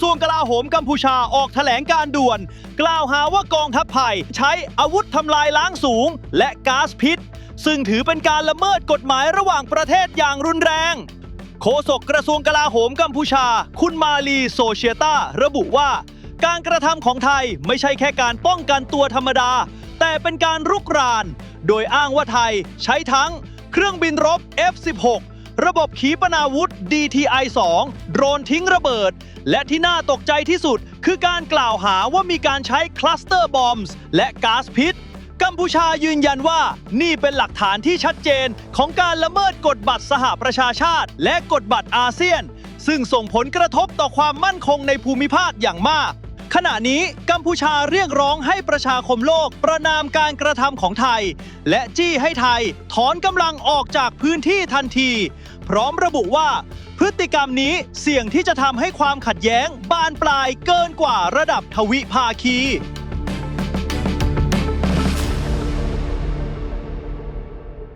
ทรวงกลาโหมกัมพูชาออกแถลงการด่วน กล่าวหาว่ากองทัพไทยใช้อาวุธทำลายล้างสูง และก๊าซพิษ ซึ่งถือเป็นการละเมิดกฎหมายระหว่างประเทศอย่างรุนแรงโฆษกกระทรวงกลาโหมกัมพูชา คุณมาลีโซเชียตาระบุว่า การกระทำของไทยไม่ใช่แค่การป้องกันตัวธรรมดา แต่เป็นการรุกราน โดยอ้างว่าไทยใช้ทั้ง เครื่องบินรบ F-16 ระบบขีปนาวุธ DTI-2 โดรนทิ้งระเบิด และที่น่าตกใจที่สุด คือการกล่าวหาว่ามีการใช้คลัสเตอร์บอมส์และก๊าซพิษ กัมพูชายืนยันว่านี่เป็นหลักฐานที่ชัดเจนของการละเมิดกฎบัตรสหประชาชาติ และกฎบัตรอาเซียน ซึ่งส่งผลกระทบต่อความมั่นคงในภูมิภาคอย่างมากขณะนี้กัมพูชาเรียกร้องให้ประชาคมโลกประนามการกระทำของไทย และจี้ให้ไทยถอนกำลังออกจากพื้นที่ทันที พร้อมระบุว่า พฤติกรรมนี้เสี่ยงที่จะทำให้ความขัดแย้งบานปลายเกินกว่าระดับทวิภาคี